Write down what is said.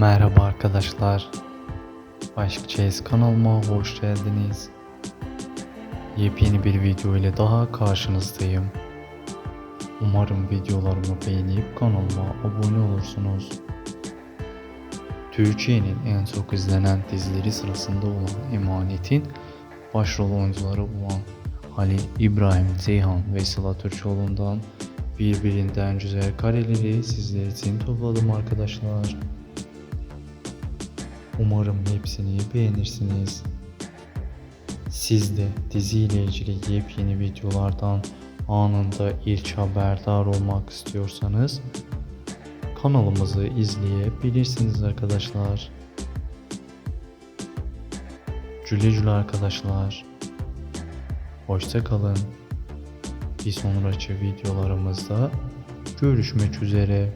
Merhaba arkadaşlar. Aşk Chase kanalıma hoş geldiniz. Yepyeni bir video ile daha karşınızdayım. Umarım videolarımı beğenip kanalıma abone olursunuz. Türkiye'nin en çok izlenen dizileri sırasında olan Emanet'in başrol oyuncuları olan Halil İbrahim Ceyhan ve Sıla Türkoğlu'ndan birbirinden güzel kareleri sizler için topladım arkadaşlar. Umarım hepsini beğenirsiniz. Siz de diziyle ilgili yepyeni videolardan anında ilk haberdar olmak istiyorsanız kanalımızı izleyebilirsiniz arkadaşlar. Güle güle arkadaşlar. Hoşça kalın. Bir sonraki videolarımızda görüşmek üzere.